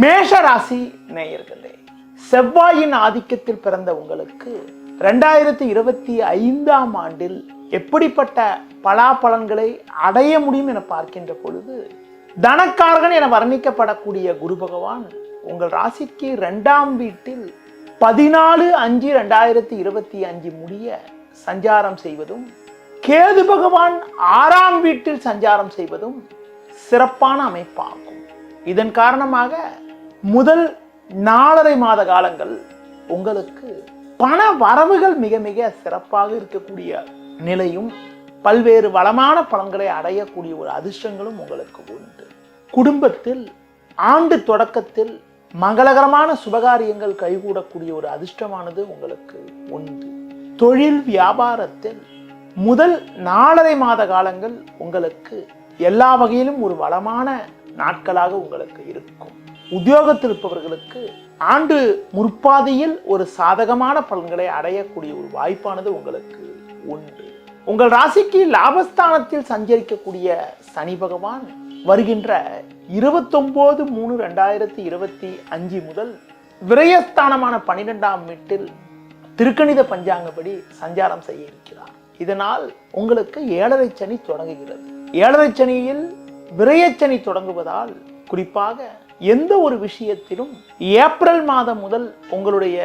மேஷ ராசி நேயர்களே செவ்வாயின் ஆதிக்கத்தில் பிறந்த உங்களுக்கு ரெண்டாயிரத்தி இருபத்தி ஐந்தாம் ஆண்டில் எப்படிப்பட்ட பலாபலன்களை அடைய முடியும் என பார்க்கின்ற பொழுது தனக்காரகன் என வர்ணிக்கப்படக்கூடிய குரு பகவான் உங்கள் ராசிக்கு ரெண்டாம் வீட்டில் பதினாலு அஞ்சு ரெண்டாயிரத்தி இருபத்தி அஞ்சு முடிய சஞ்சாரம் செய்வதும் கேது பகவான் ஆறாம் வீட்டில் சஞ்சாரம் செய்வதும் சிறப்பான அமைப்பாகும். இதன் காரணமாக முதல் நாலரை மாத காலங்கள் உங்களுக்கு பண வரவுகள் மிக மிக சிறப்பாக இருக்கக்கூடிய நிலையும் பல்வேறு வளமான பலன்களை அடையக்கூடிய ஒரு அதிர்ஷ்டங்களும் உங்களுக்கு உண்டு. குடும்பத்தில் ஆண்டு தொடக்கத்தில் மங்களகரமான சுபகாரியங்கள் கைகூடக்கூடிய ஒரு அதிர்ஷ்டமானது உங்களுக்கு உண்டு. தொழில் வியாபாரத்தில் முதல் நாலரை மாத காலங்கள் உங்களுக்கு எல்லா வகையிலும் ஒரு வளமான நாட்களாக உங்களுக்கு இருக்கும். உத்தியோகத்தில் இருப்பவர்களுக்கு ஆண்டு முற்பாதையில் ஒரு சாதகமான பலன்களை அடையக்கூடிய ஒரு வாய்ப்பானது உங்களுக்கு உண்டு. உங்கள் ராசிக்கு லாபஸ்தானத்தில் சஞ்சரிக்கக்கூடிய சனி பகவான் வருகின்ற இருபத்தொம்போது மூணு ரெண்டாயிரத்தி இருபத்தி அஞ்சு முதல் விரயஸ்தானமான பன்னிரெண்டாம் வீட்டில் திருக்கணித பஞ்சாங்கப்படி சஞ்சாரம் செய்ய இருக்கிறார். இதனால் உங்களுக்கு ஏழரை சனி தொடங்குகிறது. ஏழரை சனியில் விரயச்சனி தொடங்குவதால் குறிப்பாக எந்த ஒரு விஷயத்திலும் ஏப்ரல் மாதம் முதல் உங்களுடைய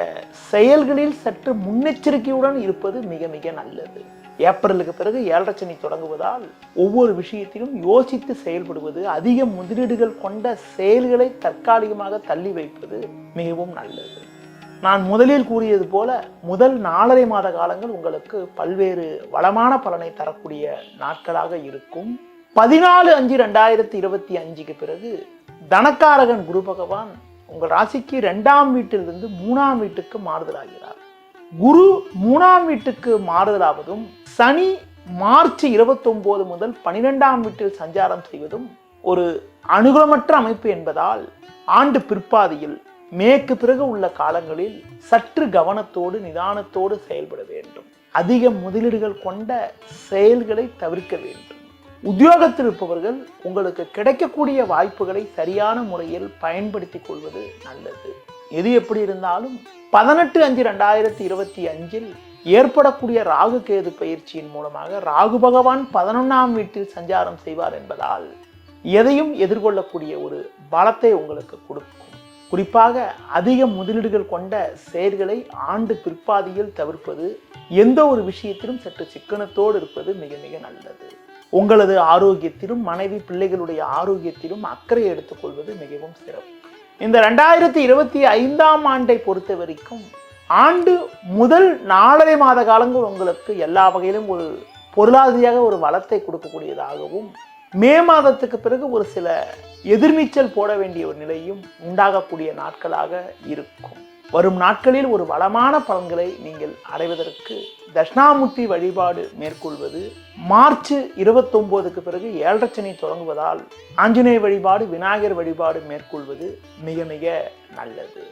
செயல்களில் சற்று முன்னெச்சரிக்கையுடன் இருப்பது மிக மிக நல்லது. ஏப்ரலுக்கு பிறகு ஏழரை சனி தொடங்குவதால் ஒவ்வொரு விஷயத்திலும் யோசித்து செயல்படுவது அதிக முதலீடுகள் கொண்ட செயல்களை தற்காலிகமாக தள்ளி வைப்பது மிகவும் நல்லது. நான் முதலில் கூறியது போல முதல் நாலரை மாத காலங்கள் உங்களுக்கு பல்வேறு வளமான பலனை தரக்கூடிய நாட்களாக இருக்கும். பதினாலு அஞ்சு ரெண்டாயிரத்தி இருபத்தி அஞ்சுக்கு பிறகு தனக்காரகன் குரு பகவான் உங்கள் ராசிக்கு ரெண்டாம் வீட்டிலிருந்து மூணாம் வீட்டுக்கு மாறுதலாகிறார். குரு மூணாம் வீட்டுக்கு மாறுதலாவதும் சனி மார்ச் இருபத்தொம்போது முதல் பனிரெண்டாம் வீட்டில் சஞ்சாரம் செய்வதும் ஒரு அனுகூலமற்ற அமைப்பு என்பதால் ஆண்டு பிற்பாதியில் மேற்கு பிறகு உள்ள காலங்களில் சற்று கவனத்தோடு நிதானத்தோடு செயல்பட வேண்டும். அதிக முதலீடுகள் கொண்ட செயல்களை தவிர்க்க வேண்டும். உத்தியோகத்தில் இருப்பவர்கள் உங்களுக்கு கிடைக்கக்கூடிய வாய்ப்புகளை சரியான முறையில் பயன்படுத்திக் கொள்வது நல்லது. எது எப்படி இருந்தாலும் பதினெட்டு அஞ்சு ரெண்டாயிரத்தி இருபத்தி அஞ்சில் ஏற்படக்கூடிய ராகு கேது பயிற்சியின் மூலமாக ராகு பகவான் பதினொன்றாம் வீட்டில் சஞ்சாரம் செய்வார் என்பதால் எதையும் எதிர்கொள்ளக்கூடிய ஒரு பலத்தை உங்களுக்கு கொடுக்கும். குறிப்பாக அதிக முதலீடுகள் கொண்ட செயல்களை ஆண்டு பிற்பாதியில் தவிர்ப்பது எந்த ஒரு விஷயத்திலும் சற்று சிக்கனத்தோடு இருப்பது மிக மிக நல்லது. உங்களது ஆரோக்கியத்திலும் மனைவி பிள்ளைகளுடைய ஆரோக்கியத்திலும் அக்கறை எடுத்துக்கொள்வது மிகவும் சிறப்பு. இந்த ரெண்டாயிரத்தி இருபத்தி ஐந்தாம் ஆண்டை பொறுத்த வரைக்கும் ஆண்டு முதல் நாலரை மாத காலங்கள் உங்களுக்கு எல்லா வகையிலும் ஒரு பொருளாதாரியாக ஒரு வளத்தை கொடுக்கக்கூடியதாகவும் மே மாதத்துக்கு பிறகு ஒரு சில எதிர்நீச்சல் போட வேண்டிய ஒரு நிலையும் உண்டாகக்கூடிய நாட்களாக இருக்கும். வரும் நாட்களில் ஒரு வளமான பலன்களை நீங்கள் அடைவதற்கு தட்சிணாமூர்த்தி வழிபாடு மேற்கொள்வது மார்ச் இருபத்தொம்போதுக்கு பிறகு ஏழரச்சனை தொடங்குவதால் ஆஞ்சநேய வழிபாடு விநாயகர் வழிபாடு மேற்கொள்வது மிக மிக நல்லது.